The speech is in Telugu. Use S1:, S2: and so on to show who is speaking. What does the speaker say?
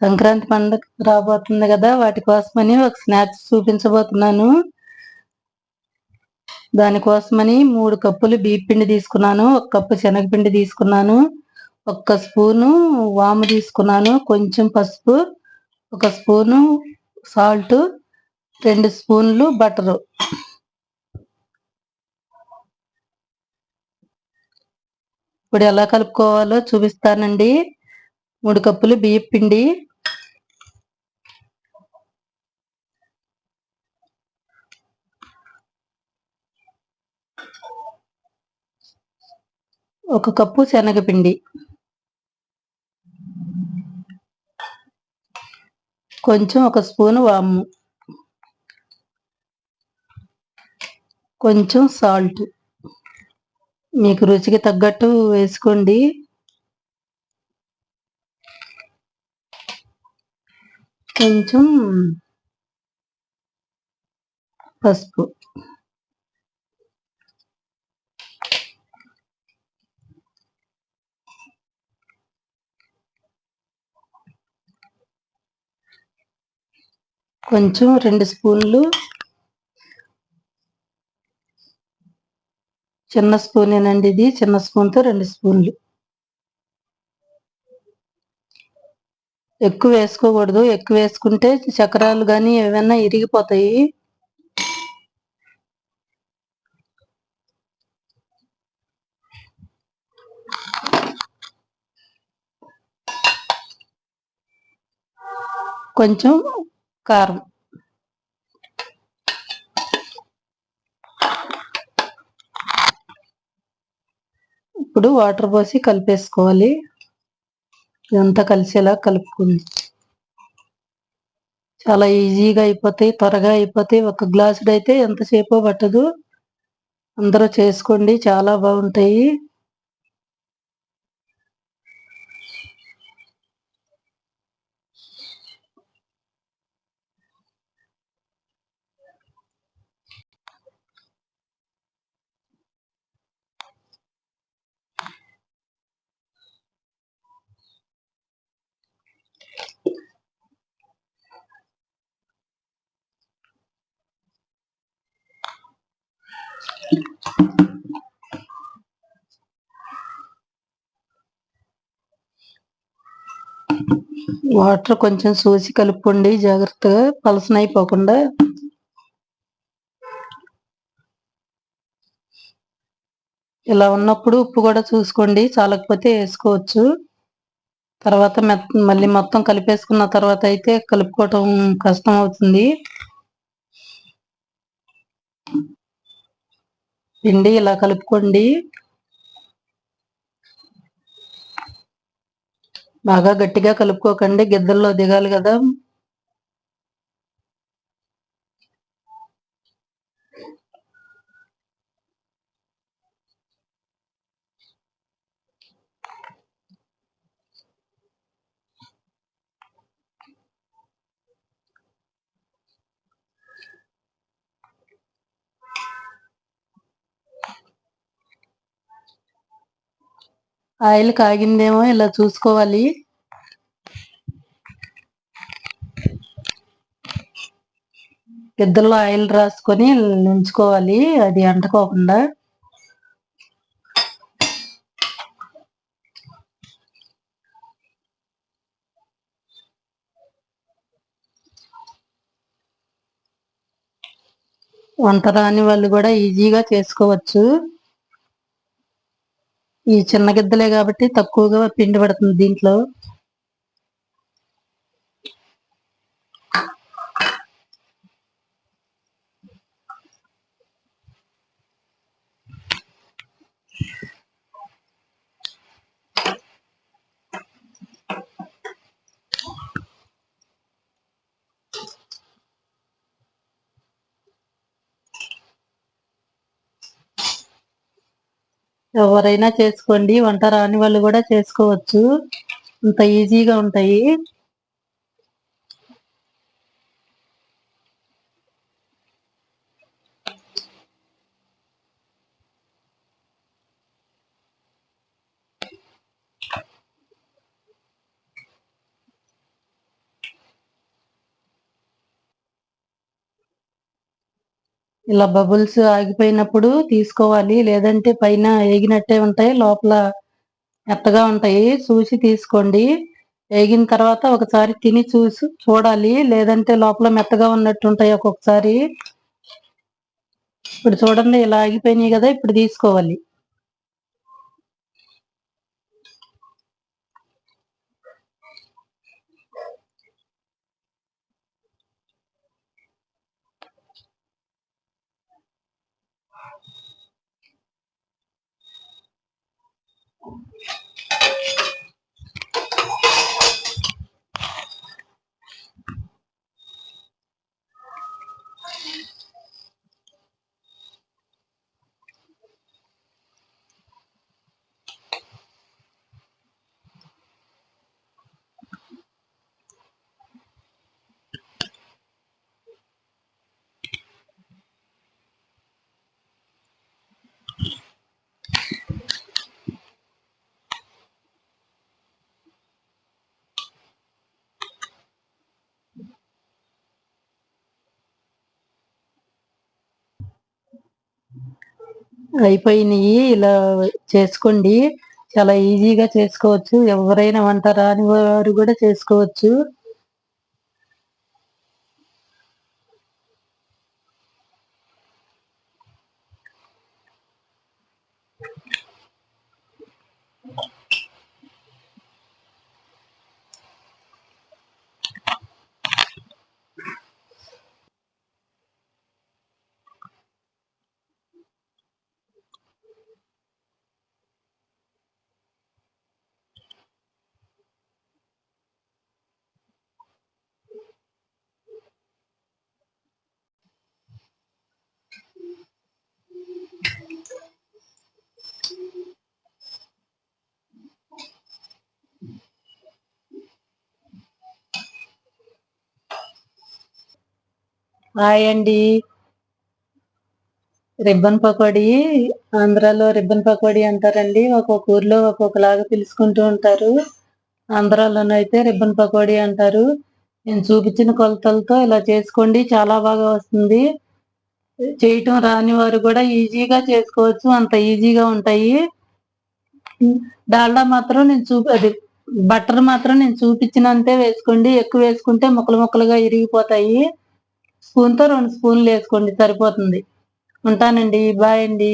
S1: సంక్రాంతి పండుగ రాబోతుంది కదా వాటి కోసమని ఒక స్నాక్స్ చూపించబోతున్నాను. దానికోసమని మూడు కప్పులు బియ్య పిండి తీసుకున్నాను ఒక కప్పు శనగపిండి తీసుకున్నాను ఒక్క స్పూను వాము తీసుకున్నాను కొంచెం పసుపు ఒక స్పూను సాల్ట్ రెండు స్పూన్లు బటరు. ఇప్పుడు ఎలా కలుపుకోవాలో చూపిస్తానండి. మూడు కప్పులు బియ్యం పిండి. ఒక కప్పు శనగపిండి. కొంచెం ఒక స్పూన్ వాము. కొంచెం సాల్ట్. మీకు రుచికి తగ్గట్టు వేసుకోండి. కొంచెం పసుపు. కొంచెం రెండు స్పూన్లు చిన్న స్పూన్ ఏనండి ఇది చిన్న స్పూన్తో రెండు స్పూన్లు. ఎక్కువ వేసుకోకూడదు. ఎక్కువ వేసుకుంటే చక్రాలు కానీ ఏమైనా ఇరిగిపోతాయి. కొంచెం కారం. ఇప్పుడు వాటర్ పోసి కలిపేసుకోవాలి. ఇదంతా కలిసేలా కలుపుకుంది. చాలా ఈజీగా అయిపోతాయి త్వరగా అయిపోతాయి. ఒక గ్లాసుడు అయితే ఎంతసేపు పట్టదు. అందరూ చేసుకోండి చాలా బాగుంటాయి. వాటర్ కొంచెం చూసి కలుపుకోండి జాగ్రత్తగా పలసనైపోకుండా ఇలా ఉన్నప్పుడు ఉప్పు కూడా చూసుకోండి చాలకపోతే వేసుకోవచ్చు. తర్వాత మళ్ళీ మొత్తం కలిపేసుకున్న తర్వాత అయితే కలుపుకోవటం కష్టం అవుతుంది. పిండి ఇలా కలుపుకోండి. బాగా గట్టిగా కలుపుకోకండి. గిద్దల్లో దిగాలి కదా. ఆయిల్ కాగిందేమో ఇలా చూసుకోవాలి. పెద్దలో ఆయిల్ రాసుకొని ఉంచుకోవాలి అది అంటుకోకుండా. వంట రాని వాళ్ళు కూడా ఈజీగా చేసుకోవచ్చు. ఈ చిన్న గిద్దలే కాబట్టి తక్కువగా పిండి పడుతుంది దీంట్లో. ఎవరైనా చేసుకోండి వంట రాని వాళ్ళు కూడా చేసుకోవచ్చు. ఇంత ఈజీగా ఉంటాయి. ఇలా బబుల్స్ ఆగిపోయినప్పుడు తీసుకోవాలి. లేదంటే పైన ఏగినట్టే ఉంటాయి లోపల మెత్తగా ఉంటాయి. చూసి తీసుకోండి. వేగిన తర్వాత ఒకసారి తిని చూసి చూడాలి. లేదంటే లోపల మెత్తగా ఉన్నట్టు ఉంటాయి ఒక్కొక్కసారి. ఇప్పుడు చూడండి ఇలా ఆగిపోయినాయి కదా ఇప్పుడు తీసుకోవాలి. అయిపోయినాయి. ఇలా చేసుకోండి. చాలా ఈజీగా చేసుకోవచ్చు. ఎవరైనా వంట రాని వారు కూడా చేసుకోవచ్చు. హాయ్ అండి. రిబ్బన్ పకోడీ ఆంధ్రాలో రిబ్బన్ పకోడీ అంటారండి. ఒక్కొక్క ఊర్లో ఒక్కొక్కలాగా పిలుచుకుంటూ ఉంటారు. ఆంధ్రాలోనైతే రిబ్బన్ పకోడీ అంటారు. నేను చూపించిన కొలతలతో ఇలా చేసుకోండి చాలా బాగా వస్తుంది. చేయటం రాని వారు కూడా ఈజీగా చేసుకోవచ్చు అంత ఈజీగా ఉంటాయి. డాల్డా మాత్రం నేను చూపి అది బటర్ మాత్రం నేను చూపించినంతే వేసుకోండి. ఎక్కువ వేసుకుంటే ముక్కలు ముక్కలుగా ఇరిగిపోతాయి. స్పూన్తో రెండు స్పూన్లు వేసుకోండి సరిపోతుంది. ఉంటానండి బాయ్ అండి.